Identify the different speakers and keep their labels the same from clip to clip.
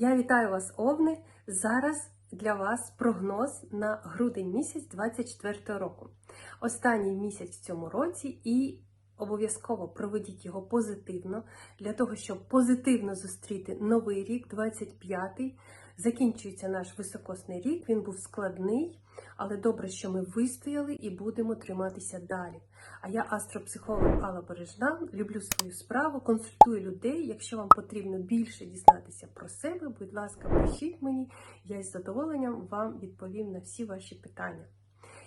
Speaker 1: Я вітаю вас, Овни. Зараз для вас прогноз на грудень місяць 24 року. Останній місяць в цьому році і обов'язково проведіть його позитивно для того, щоб позитивно зустріти новий рік, 25-й. Закінчується наш високосний рік. Він був складний, але добре, що ми вистояли і будемо триматися далі. А я астропсихолог Алла Бережна, люблю свою справу, консультую людей. Якщо вам потрібно більше дізнатися про себе, будь ласка, пишіть мені, я із задоволенням вам відповім на всі ваші питання.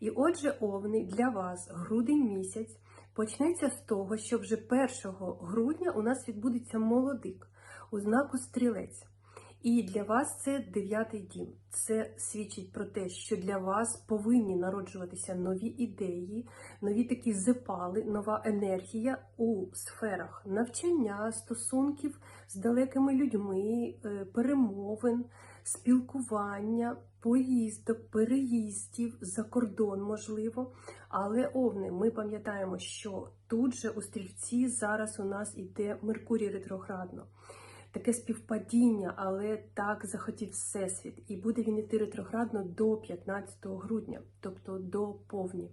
Speaker 1: І отже, овни для вас грудень місяць почнеться з того, що вже 1 грудня у нас відбудеться молодик у знаку стрілець. І для вас це дев'ятий дім. Це свідчить про те, що для вас повинні народжуватися нові ідеї, нові такі запали, нова енергія у сферах навчання, стосунків з далекими людьми, е, перемовин, спілкування, поїздок, переїздів за кордон, можливо. Але овни, ми пам'ятаємо, що тут же у стрільці зараз у нас іде Меркурій ретроградно таке співпадіння, але так захотів Всесвіт. І буде він іти ретроградно до 15 грудня, тобто до повні.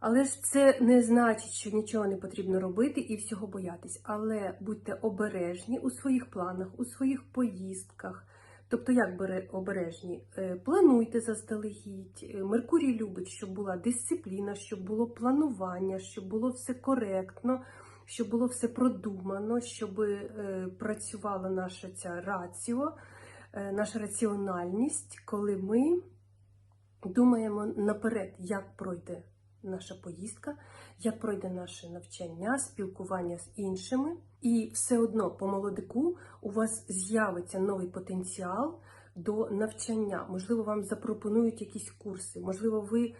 Speaker 1: Але ж це не значить, що нічого не потрібно робити і всього боятись. Але будьте обережні у своїх планах, у своїх поїздках. Тобто, як бере обережні, Е, плануйте заздалегідь. Е, Меркурій любить, щоб була дисципліна, щоб було планування, щоб було все коректно щоб було все продумано, щоб е, працювала наша ця раціо, е, наша раціональність, коли ми думаємо наперед, як пройде наша поїздка, як пройде наше навчання, спілкування з іншими. І все одно по молодику у вас з'явиться новий потенціал до навчання. Можливо, вам запропонують якісь курси, можливо, ви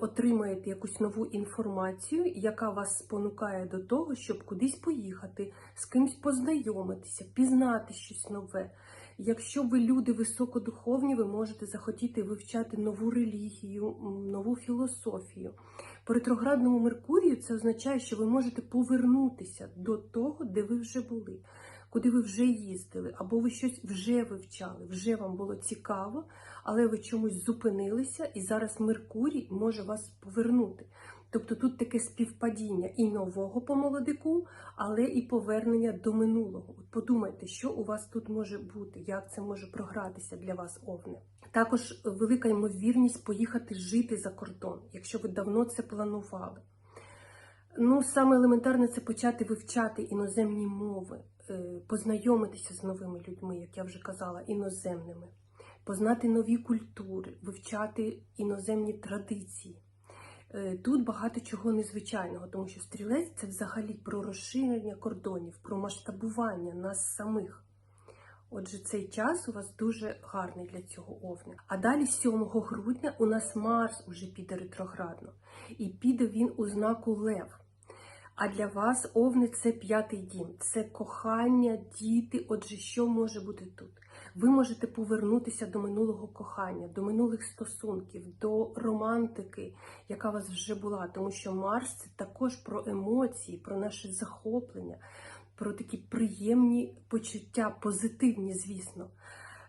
Speaker 1: отримаєте якусь нову інформацію, яка вас спонукає до того, щоб кудись поїхати, з кимось познайомитися, пізнати щось нове. Якщо ви люди високодуховні, ви можете захотіти вивчати нову релігію, нову філософію. По ретроградному Меркурію це означає, що ви можете повернутися до того, де ви вже були, куди ви вже їздили, або ви щось вже вивчали, вже вам було цікаво, але ви чомусь зупинилися, і зараз Меркурій може вас повернути. Тобто тут таке співпадіння і нового по молодику, але і повернення до минулого. От подумайте, що у вас тут може бути, як це може програтися для вас, овни. Також велика ймовірність поїхати жити за кордон, якщо ви давно це планували. Ну, саме елементарне це почати вивчати іноземні мови, е, познайомитися з новими людьми, як я вже казала, іноземними, познати нові культури, вивчати іноземні традиції. Е, Тут багато чого незвичайного, тому що стрілець це взагалі про розширення кордонів, про масштабування нас самих. Отже, цей час у вас дуже гарний для цього овня. А далі, 7 грудня, у нас Марс уже піде ретроградно. І піде він у знаку Лев. А для вас овни це п'ятий дім, це кохання, діти. Отже, що може бути тут? Ви можете повернутися до минулого кохання, до минулих стосунків, до романтики, яка у вас вже була, тому що Марс це також про емоції, про наше захоплення, про такі приємні почуття, позитивні, звісно.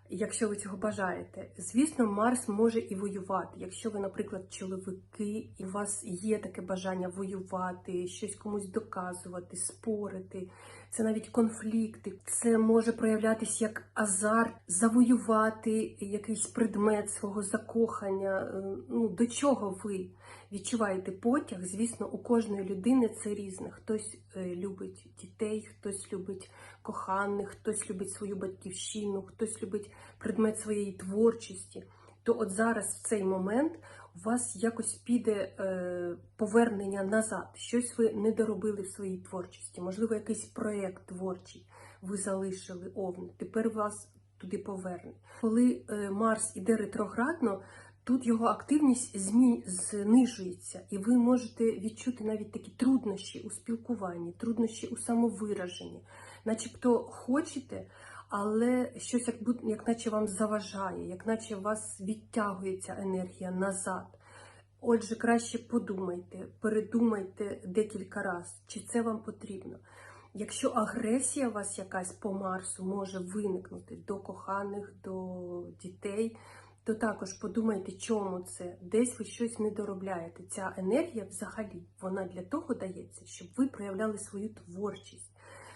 Speaker 1: Якщо ви цього бажаєте, звісно, Марс може і воювати. Якщо ви, наприклад, чоловіки, і у вас є таке бажання воювати, щось комусь доказувати, спорити, це навіть конфлікти. Це може проявлятися як азарт, завоювати якийсь предмет свого закохання. Е, Ну до чого ви відчуваєте потяг? Звісно, у кожної людини це різне. Хтось е, любить дітей, хтось любить коханих, хтось любить свою батьківщину, хтось любить предмет своєї творчості. То от зараз в цей момент у вас якось піде е, повернення назад. Щось ви не доробили в своїй творчості. Можливо, якийсь проєкт творчий ви залишили овни. Тепер вас туди поверне. Коли е, Марс іде ретроградно, тут його активність змі... знижується, і ви можете відчути навіть такі труднощі у спілкуванні, труднощі у самовираженні, начебто хочете. Але щось як як наче вам заважає, як наче вас відтягується енергія назад. Отже, краще подумайте, передумайте декілька разів, чи це вам потрібно. Якщо агресія у вас якась по Марсу може виникнути до коханих, до дітей, то також подумайте, чому це. Десь ви щось не доробляєте. Ця енергія взагалі вона для того дається, щоб ви проявляли свою творчість,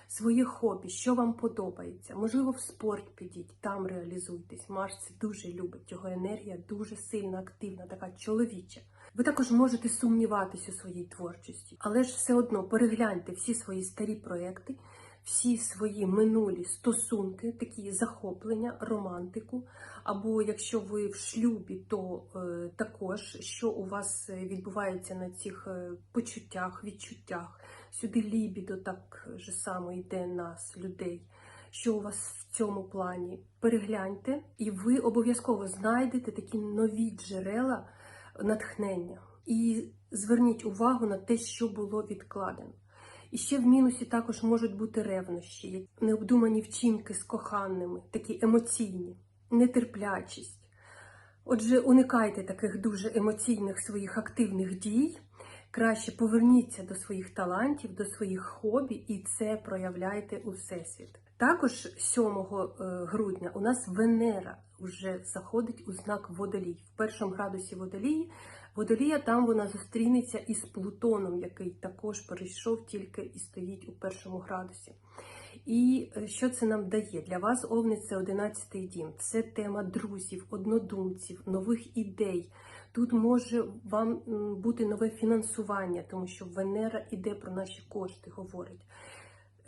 Speaker 1: своє хобі, що вам подобається. Можливо, в спорт підіть, там реалізуйтесь. Марс це дуже любить. Його енергія дуже сильно активна, така чоловіча. Ви також можете сумніватися у своїй творчості, але ж все одно перегляньте всі свої старі проекти, всі свої минулі стосунки, такі захоплення, романтику. Або якщо ви в шлюбі, то е, також що у вас е, відбувається на цих е, почуттях, відчуттях. Сюди лібідо так же само йде нас, людей. Що у вас в цьому плані? Перегляньте, і ви обов'язково знайдете такі нові джерела натхнення. І зверніть увагу на те, що було відкладено. І ще в мінусі також можуть бути ревнощі, необдумані вчинки з коханими, такі емоційні, нетерплячість. Отже, уникайте таких дуже емоційних своїх активних дій. Краще поверніться до своїх талантів, до своїх хобі, і це проявляйте у всесвіт. Також 7 грудня у нас Венера вже заходить у знак Водолій. В першому градусі Водолії Водолія там вона зустрінеться із Плутоном, який також перейшов тільки і стоїть у першому градусі. І е, що це нам дає? Для вас овни це 11-й дім. Це тема друзів, однодумців, нових ідей. Тут може вам бути нове фінансування, тому що Венера іде про наші кошти, говорить.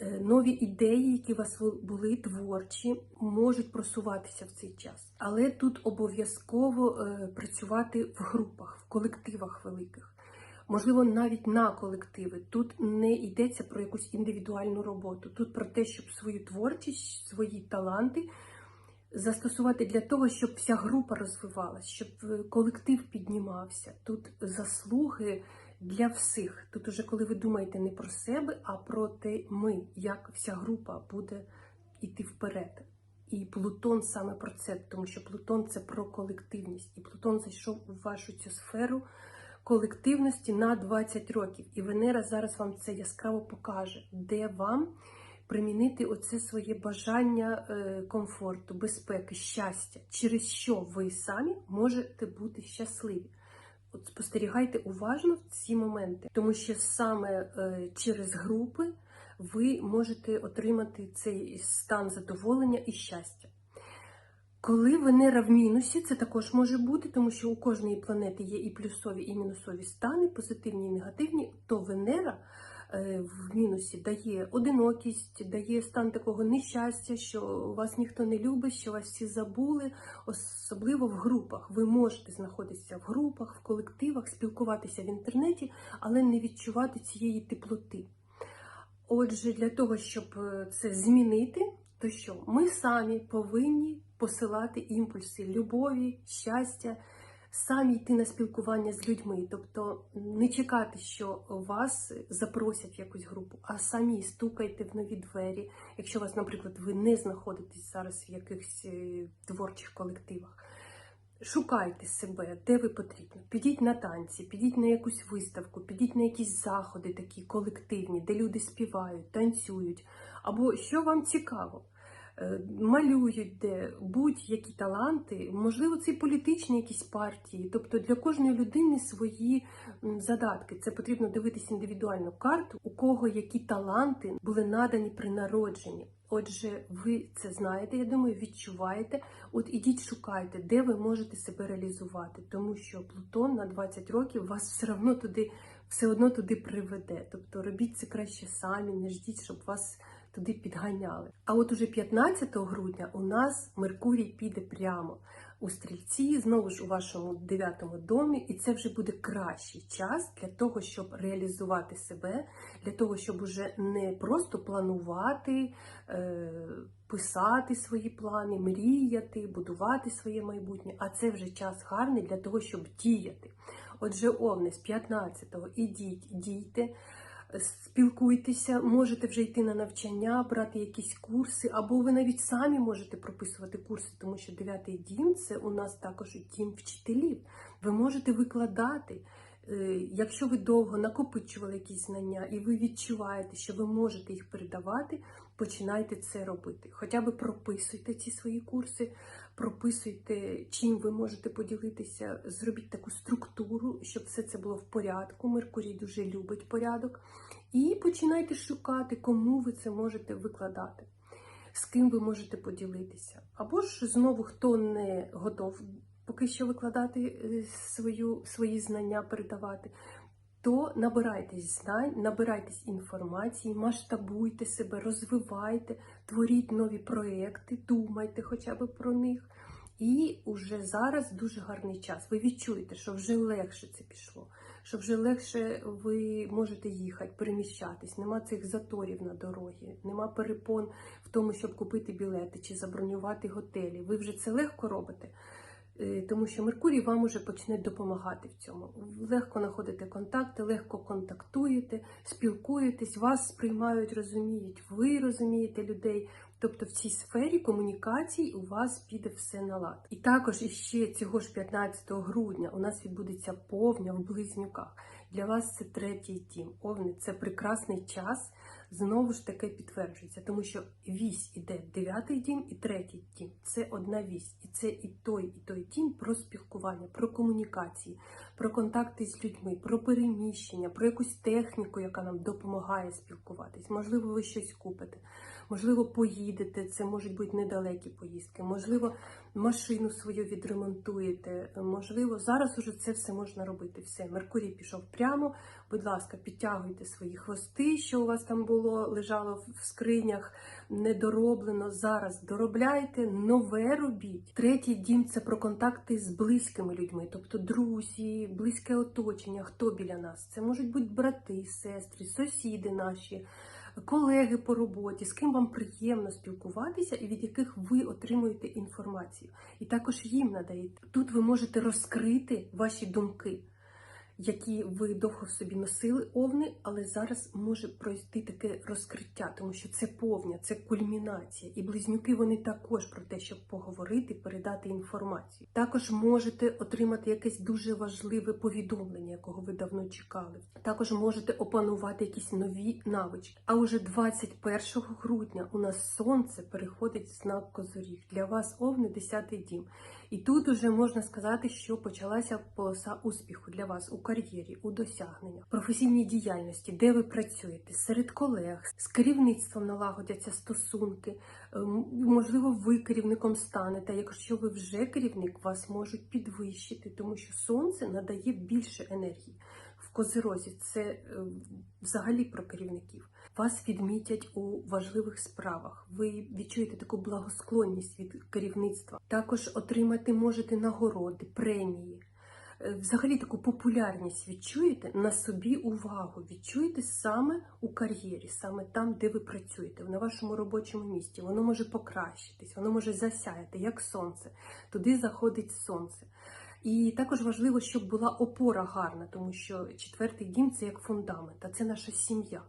Speaker 1: Е, нові ідеї, які у вас були творчі, можуть просуватися в цей час. Але тут обов'язково е, працювати в групах, в колективах великих. Можливо, навіть на колективи. Тут не йдеться про якусь індивідуальну роботу. Тут про те, щоб свою творчість, свої таланти застосувати для того, щоб вся група розвивалась, щоб е, колектив піднімався. Тут заслуги для всіх. Тут уже коли ви думаєте не про себе, а про те ми, як вся група буде йти вперед. І Плутон саме про це, тому що Плутон це про колективність. І Плутон зайшов у вашу цю сферу колективності на 20 років. І Венера зараз вам це яскраво покаже, де вам примінити оце своє бажання е, комфорту, безпеки, щастя, через що ви самі можете бути щасливі. От спостерігайте уважно в ці моменти, тому що саме е, через групи ви можете отримати цей стан задоволення і щастя. Коли Венера в мінусі, це також може бути, тому що у кожної планети є і плюсові, і мінусові стани, позитивні і негативні, то Венера е, в мінусі дає одинокість, дає стан такого нещастя, що вас ніхто не любить, що вас всі забули, особливо в групах. Ви можете знаходитися в групах, в колективах, спілкуватися в інтернеті, але не відчувати цієї теплоти. Отже, для того, щоб е, це змінити, то що ми самі повинні посилати імпульси любові, щастя, самі йти на спілкування з людьми. Тобто не чекати, що вас запросять в якусь групу, а самі стукайте в нові двері. Якщо вас, наприклад, ви не знаходитесь зараз в якихось е, творчих колективах. Шукайте себе, де ви потрібно. Підіть на танці, підіть на якусь виставку, підіть на якісь заходи такі колективні, де люди співають, танцюють. Або що вам цікаво. Е, малюють, де будь-які таланти, можливо, це і політичні якісь партії. Тобто для кожної людини свої задатки. Це потрібно дивитися індивідуальну карту, у кого які таланти були надані при народженні. Отже, ви це знаєте, я думаю, відчуваєте. От ідіть, шукайте, де ви можете себе реалізувати, тому що Плутон на 20 років вас все одно туди, все одно туди приведе. Тобто робіть це краще самі, не ждіть, щоб вас туди підганяли. А от уже 15 грудня у нас Меркурій піде прямо у стрільці, знову ж у вашому дев'ятому домі, і це вже буде кращий час для того, щоб реалізувати себе, для того, щоб уже не просто планувати, е, писати свої плани, мріяти, будувати своє майбутнє, а це вже час гарний для того, щоб діяти. Отже, овни з 15-го ідіть, дійте спілкуйтеся, можете вже йти на навчання, брати якісь курси, або ви навіть самі можете прописувати курси, тому що дев'ятий дім це у нас також дім вчителів. Ви можете викладати. Е, Якщо ви довго накопичували якісь знання і ви відчуваєте, що ви можете їх передавати, починайте це робити. Хоча б прописуйте ці свої курси, прописуйте, чим ви можете поділитися, зробіть таку структуру, щоб все це було в порядку. Меркурій дуже любить порядок. І починайте шукати, кому ви це можете викладати, з ким ви можете поділитися. Або ж знову хто не готов поки що викладати е, свою, свої знання, передавати, то набирайтесь знань, набирайтесь інформації, масштабуйте себе, розвивайте, творіть нові проекти, думайте хоча б про них. І уже зараз дуже гарний час. Ви відчуєте, що вже легше це пішло, що вже легше ви можете їхати, переміщатись, нема цих заторів на дорогі, нема перепон в тому, щоб купити білети чи забронювати готелі. Ви вже це легко робите. Е, Тому що Меркурій вам уже почне допомагати в цьому. Легко знаходите контакти, легко контактуєте, спілкуєтесь, вас сприймають, розуміють, ви розумієте людей. Тобто в цій сфері комунікацій у вас піде все на лад. І також іще цього ж 15 грудня у нас відбудеться повня в близнюках. Для вас це третій дім. Овни це прекрасний час. Знову ж таки підтверджується, тому що вісь іде дев'ятий дім і третій дім. Це одна вісь. І це і той, і той дім про спілкування, про комунікації, про контакти з людьми, про переміщення, про якусь техніку, яка нам допомагає спілкуватись. Можливо, ви щось купите, можливо, поїдете. Це можуть бути недалекі поїздки, можливо, машину свою відремонтуєте. Можливо, зараз уже це все можна робити. Все, Меркурій пішов прямо. Будь ласка, підтягуйте свої хвости, що у вас там було, лежало в скринях, недороблено. Зараз доробляйте, нове робіть. Третій дім це про контакти з близькими людьми, тобто друзі, близьке оточення, хто біля нас. Це можуть бути брати, сестри, сусіди наші. Колеги по роботі, з ким вам приємно спілкуватися і від яких ви отримуєте інформацію. І також їм надаєте. Тут ви можете розкрити ваші думки, які ви довго в собі носили овни, але зараз може пройти таке розкриття, тому що це повня, це кульмінація. І близнюки вони також про те, щоб поговорити, передати інформацію. Також можете отримати якесь дуже важливе повідомлення, якого ви давно чекали. Також можете опанувати якісь нові навички. А уже 21 грудня у нас сонце переходить в знак Козоріг. Для вас овни 10 дім. І тут уже можна сказати, що почалася полоса успіху для вас кар'єрі, у досягненнях, професійній діяльності, де ви працюєте, серед колег, з керівництвом налагодяться стосунки. Ем, Можливо, ви керівником станете. Якщо ви вже керівник, вас можуть підвищити, тому що сонце надає більше енергії. В козирозі це е, взагалі про керівників. Вас відмітять у важливих справах. Ви відчуєте таку благосклонність від керівництва. Також отримати можете нагороди, премії. Взагалі таку популярність відчуєте на собі увагу, відчуєте саме у кар'єрі, саме там, де ви працюєте, на вашому робочому місці. Воно може покращитись, воно може засяяти, як сонце. Туди заходить сонце. І також важливо, щоб була опора гарна, тому що четвертий дім це як фундамент, а це наша сім'я.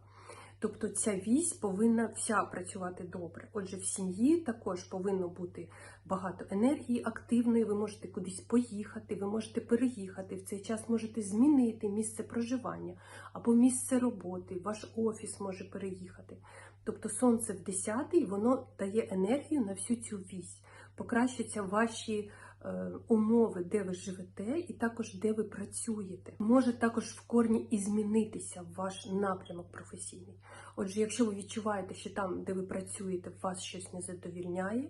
Speaker 1: Тобто ця вісь повинна вся працювати добре. Отже, в сім'ї також повинно бути багато енергії активної. Ви можете кудись поїхати, ви можете переїхати. В цей час можете змінити місце проживання або місце роботи, ваш офіс може переїхати. Тобто сонце в 10-й, воно дає енергію на всю цю вісь. Покращаться ваші умови, де ви живете, і також де ви працюєте. Може також в корні і змінитися ваш напрямок професійний. Отже, якщо ви відчуваєте, що там, де ви працюєте, вас щось не задовільняє,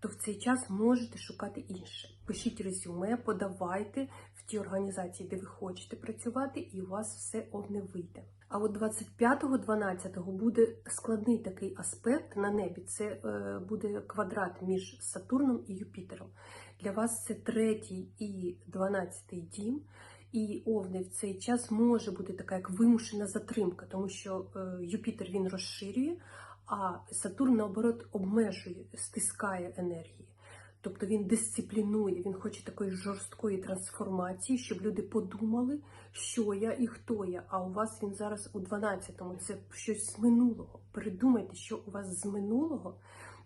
Speaker 1: то в цей час можете шукати інше. Пишіть резюме, подавайте в ті організації, де ви хочете працювати, і у вас все одне вийде. А от 25-12 буде складний такий аспект на небі. Це е, буде квадрат між Сатурном і Юпітером. Для вас це третій і дванадцятий дім. І овни в цей час може бути така як вимушена затримка, тому що е, Юпітер він розширює, а Сатурн, наоборот, обмежує, стискає енергії. Тобто він дисциплінує, він хоче такої жорсткої трансформації, щоб люди подумали, що я і хто я. А у вас він зараз у 12-му, це щось з минулого. Передумайте, що у вас з минулого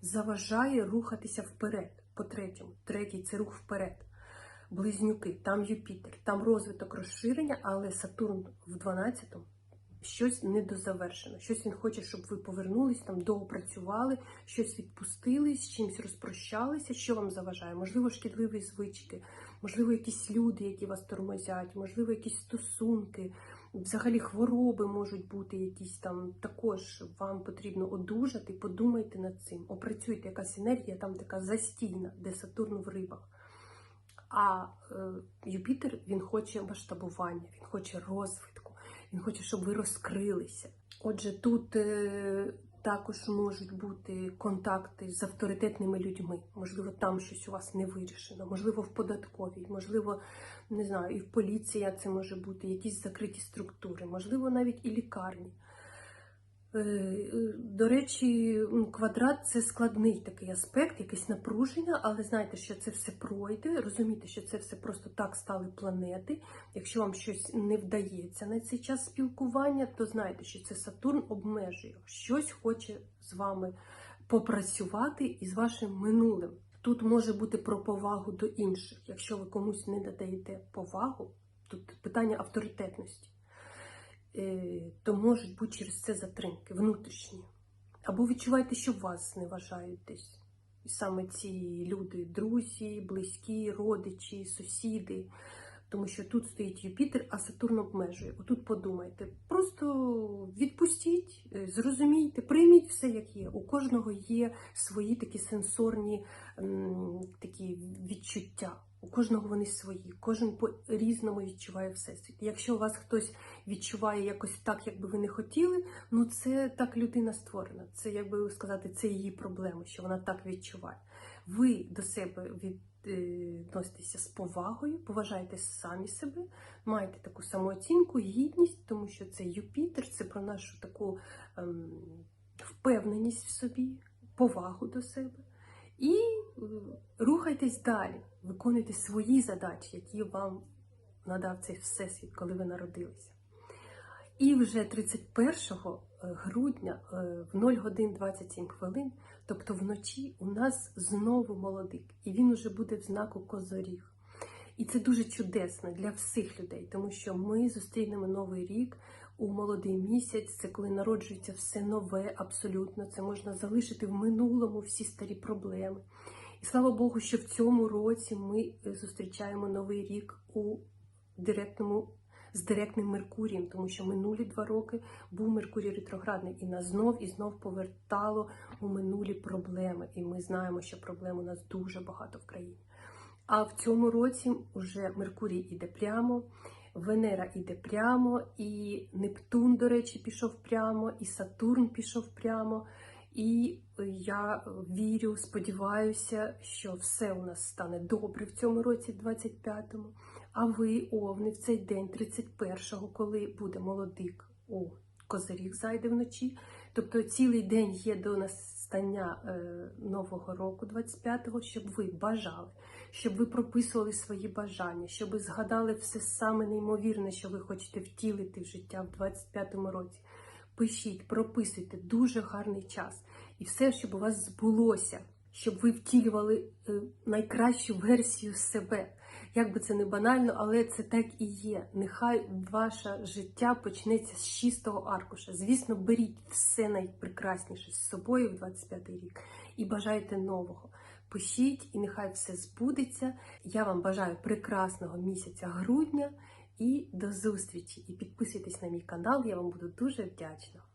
Speaker 1: заважає рухатися вперед. По третьому, третій це рух вперед. близнюки, там Юпітер, там розвиток розширення, але Сатурн в 12-му щось недозавершено. Щось він хоче, щоб ви повернулись, там доопрацювали, щось відпустили, з чимось розпрощалися. Що вам заважає? Можливо, шкідливі звички, можливо, якісь люди, які вас тормозять, можливо, якісь стосунки. Взагалі хвороби можуть бути якісь там. Також вам потрібно одужати, подумайте над цим. Опрацюйте якась енергія, там така застійна, де Сатурн в рибах. А е, Юпітер він хоче масштабування, він хоче розвитку, він хоче, щоб ви розкрилися. Отже, тут е, також можуть бути контакти з авторитетними людьми. Можливо, там щось у вас не вирішено, можливо, в податковій, можливо, не знаю, і в поліції це може бути, якісь закриті структури, можливо, навіть і лікарні. Е, е, До речі, квадрат це складний такий аспект, якесь напруження, але знайте, що це все пройде. Розумійте, що це все просто так стали планети. Якщо вам щось не вдається на цей час спілкування, то знайте, що це Сатурн обмежує, щось хоче з вами попрацювати і з вашим минулим. Тут може бути про повагу до інших. Якщо ви комусь не надаєте повагу, тут питання авторитетності то можуть бути через це затримки внутрішні. Або відчуваєте, що вас не вважають десь. І саме ці люди, друзі, близькі, родичі, сусіди. Тому що тут стоїть Юпітер, а Сатурн обмежує. Отут подумайте. Просто відпустіть, е, зрозумійте, прийміть все, як є. У кожного є свої такі сенсорні такі відчуття. У кожного вони свої, кожен по-різному відчуває всесвіт. Якщо у вас хтось відчуває якось так, як би ви не хотіли, ну це так людина створена. Це, як би сказати, це її проблема, що вона так відчуває. Ви до себе відноситеся з повагою, поважайте самі себе, маєте таку самооцінку, гідність, тому що це Юпітер, це про нашу таку ем, впевненість в собі, повагу до себе. І е, рухайтесь далі, виконуйте свої задачі, які вам надав цей всесвіт, коли ви народилися. І вже 31 грудня е, в 0 годин 27 хвилин, тобто вночі, у нас знову молодик, і він уже буде в знаку Козоріг. І це дуже чудесно для всіх людей, тому що ми зустрінемо новий рік у молодий місяць. Це коли народжується все нове, абсолютно. Це можна залишити в минулому всі старі проблеми. І слава Богу, що в цьому році ми е, зустрічаємо новий рік у директному з директним Меркурієм, тому що минулі два роки був Меркурій ретроградний і нас знов і знов повертало у минулі проблеми. І ми знаємо, що проблем у нас дуже багато в країні. А в цьому році вже Меркурій іде прямо, Венера іде прямо, і Нептун, до речі, пішов прямо, і Сатурн пішов прямо. І я вірю, сподіваюся, що все у нас стане добре в цьому році, 25-му. А ви, овни, в цей день, 31-го, коли буде молодик, о, козиріг зайде вночі. Тобто цілий день є до настання е, нового року, 25-го, щоб ви бажали, щоб ви прописували свої бажання, щоб ви згадали все саме неймовірне, що ви хочете втілити в життя в 25-му році. Пишіть, прописуйте дуже гарний час. І все, щоб у вас збулося, щоб ви втілювали е, найкращу версію себе. Як би це не банально, але це так і є. Нехай ваше життя почнеться з чистого аркуша. Звісно, беріть все найпрекрасніше з собою в 25-й рік і бажайте нового. Пишіть, і нехай все збудеться. Я вам бажаю прекрасного місяця грудня і до зустрічі! І підписуйтесь на мій канал, я вам буду дуже вдячна.